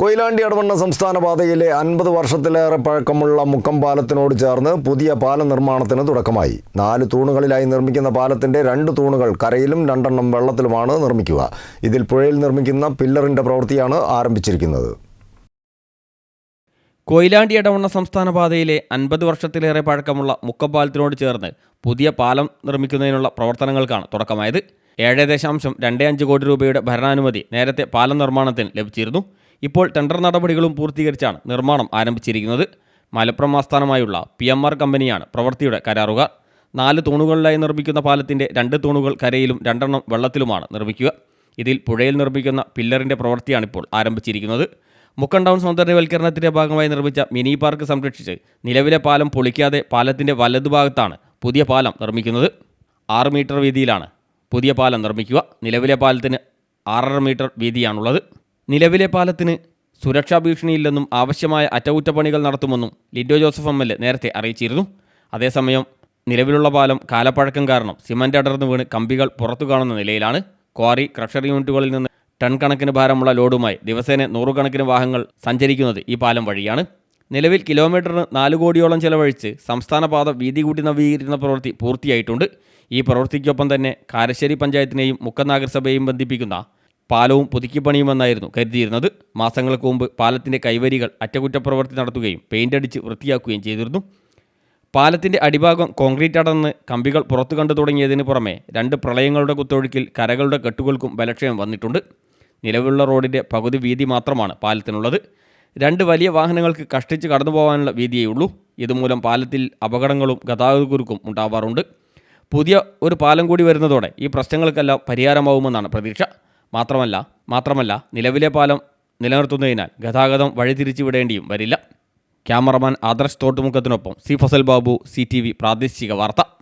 കൊയിലാണ്ടി അടവണ്ണ സംസ്ഥാന പാതയിലെ അൻപത് വർഷത്തിലേറെ പഴക്കമുള്ള മുക്കം പാലത്തിനോട് ചേർന്ന് പുതിയ പാലം നിർമ്മാണത്തിന് തുടക്കമായി. നാല് തൂണുകളിലായി നിർമ്മിക്കുന്ന പാലത്തിന്റെ രണ്ട് തൂണുകൾ കരയിലും രണ്ടെണ്ണം വെള്ളത്തിലുമാണ് നിർമ്മിക്കുക. ഇതിൽ പുഴയിൽ നിർമ്മിക്കുന്ന പില്ലറിന്റെ പ്രവൃത്തിയാണ് ആരംഭിച്ചിരിക്കുന്നത്. കൊയിലാണ്ടി അടവണ്ണ സംസ്ഥാന പാതയിലെ അൻപത് വർഷത്തിലേറെ പഴക്കമുള്ള മുക്കപ്പാലത്തിനോട് ചേർന്ന് പുതിയ പാലം നിർമ്മിക്കുന്നതിനുള്ള പ്രവർത്തനങ്ങൾക്കാണ് തുടക്കമായത്. ഏഴ് ദശാംശം രണ്ട് അഞ്ച് കോടി രൂപയുടെ ഭരണാനുമതി നേരത്തെ പാലം നിർമ്മാണത്തിന് ലഭിച്ചിരുന്നു. ഇപ്പോൾ ടെൻഡർ നടപടികളും പൂർത്തീകരിച്ചാണ് നിർമ്മാണം ആരംഭിച്ചിരിക്കുന്നത്. മലപ്പുറം ആസ്ഥാനമായുള്ള പി എം ആർ കമ്പനിയാണ് പ്രവൃത്തിയുടെ കരാറുകാർ. നാല് തൂണുകളിലായി നിർമ്മിക്കുന്ന പാലത്തിന്റെ രണ്ട് തൂണുകൾ കരയിലും രണ്ടെണ്ണം വെള്ളത്തിലുമാണ് നിർമ്മിക്കുക. ഇതിൽ പുഴയിൽ നിർമ്മിക്കുന്ന പില്ലറിന്റെ പ്രവൃത്തിയാണിപ്പോൾ ആരംഭിച്ചിരിക്കുന്നത്. മുക്കൻ ടൗൺ സൗന്ദര്യവൽക്കരണത്തിന്റെ ഭാഗമായി നിർമ്മിച്ച മിനി പാർക്ക് സംരക്ഷിച്ച് നിലവിലെ പാലം പൊളിക്കാതെ പാലത്തിന്റെ വലതുഭാഗത്താണ് പുതിയ പാലം നിർമ്മിക്കുന്നത്. ആറ് മീറ്റർ വീതിയിലാണ് പുതിയ പാലം നിർമ്മിക്കുക. നിലവിലെ പാലത്തിന് ആറര മീറ്റർ വീതിയാണുള്ളത്. നിലവിലെ പാലത്തിന് സുരക്ഷാ ഭീഷണിയില്ലെന്നും ആവശ്യമായ അറ്റകുറ്റപ്പണികൾ നടത്തുമെന്നും ലിഡോ ജോസഫ് എം എൽ നേരത്തെ അറിയിച്ചിരുന്നു. അതേസമയം നിലവിലുള്ള പാലം കാലപ്പഴക്കം കാരണം സിമന്റ് അടർന്നു വീണ് കമ്പികൾ പുറത്തു കാണുന്ന നിലയിലാണ്. ക്വാറി ക്രഷർ യൂണിറ്റുകളിൽ നിന്ന് ടൺ കണക്കിന് ഭാരമുള്ള ലോഡുമായി ദിവസേന നൂറുകണക്കിന് വാഹനങ്ങൾ സഞ്ചരിക്കുന്നത് ഈ പാലം വഴിയാണ്. നിലവിൽ കിലോമീറ്ററിന് നാല് കോടിയോളം ചെലവഴിച്ച് സംസ്ഥാന പാത വീതി കൂട്ടി നവീകരിക്കുന്ന പ്രവൃത്തി പൂർത്തിയായിട്ടുണ്ട്. ഈ പ്രവൃത്തിക്കൊപ്പം തന്നെ കാരശ്ശേരി പഞ്ചായത്തിനെയും മുക്കം നഗരസഭയെയും ബന്ധിപ്പിക്കുന്ന പാലവും പുതുക്കിപ്പണിയുമെന്നായിരുന്നു കരുതിയിരുന്നത്. മാസങ്ങൾക്ക് മുമ്പ് പാലത്തിന്റെ കൈവരികൾ അറ്റകുറ്റപ്രവൃത്തി നടത്തുകയും പെയിന്റ് അടിച്ച് വൃത്തിയാക്കുകയും ചെയ്തിരുന്നു. പാലത്തിന്റെ അടിഭാഗം കോൺക്രീറ്റ് അടന്ന് കമ്പികൾ പുറത്തു കണ്ടു തുടങ്ങിയതിന് പുറമെ രണ്ട് പ്രളയങ്ങളുടെ കുത്തൊഴുക്കിൽ കരകളുടെ കെട്ടുകൾക്കും ബലക്ഷയം വന്നിട്ടുണ്ട്. നിലവിലുള്ള റോഡിന്റെ പകുതി വീതി മാത്രമാണ് പാലത്തിനുള്ളത്. രണ്ട് വലിയ വാഹനങ്ങൾക്ക് കഷ്ടിച്ച് കടന്നു പോകാനുള്ള വീതിയേ ഉള്ളൂ. ഇതുമൂലം പാലത്തിൽ അപകടങ്ങളും ഗതാഗതക്കുരുക്കും ഉണ്ടാവാറുണ്ട്. പുതിയ ഒരു പാലം കൂടി വരുന്നതോടെ ഈ പ്രശ്നങ്ങൾക്കെല്ലാം പരിഹാരമാവുമെന്നാണ് പ്രതീക്ഷ. മാത്രമല്ല മാത്രമല്ല നിലവിലെ പാലം നിലനിർത്തുന്നതിനാൽ ഗതാഗതം വഴിതിരിച്ചു വിടേണ്ടിയും വരില്ല. Cameraman Adarsh തോട്ടുമുഖത്തിനൊപ്പം C Fasal Babu C T V പ്രാദേശിക വാർത്ത.